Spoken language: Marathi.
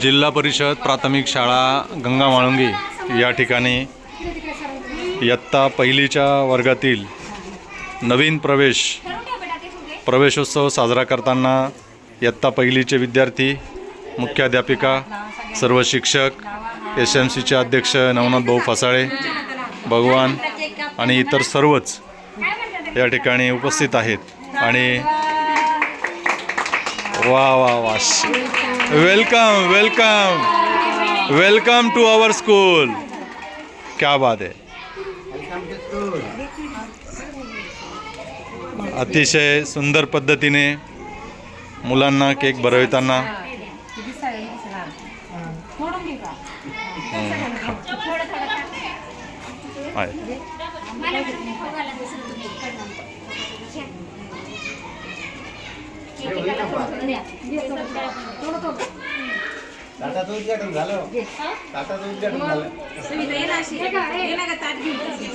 जिल्हा परिषद प्राथमिक शाळा गंगा माळुंगी या ठिकाणी इयत्ता पहिलीच्या वर्गातील नवीन प्रवेश प्रवेशोत्सव साजरा करताना इयत्ता पहिलीचे विद्यार्थी मुख्याध्यापिका सर्व शिक्षक एस एम सीचे अध्यक्ष नवनाथ भाऊ फसाळे भगवान आणि इतर सर्वच या ठिकाणी उपस्थित आहेत. आणि वा वा वा. Welcome welcome welcome to our school क्या बात आहे अतिशय सुंदर पद्धतीने मुलांना केक भरविताना. आहे टाटाचं उद्घाटन झालं. टाटाचं उद्घाटन झालं.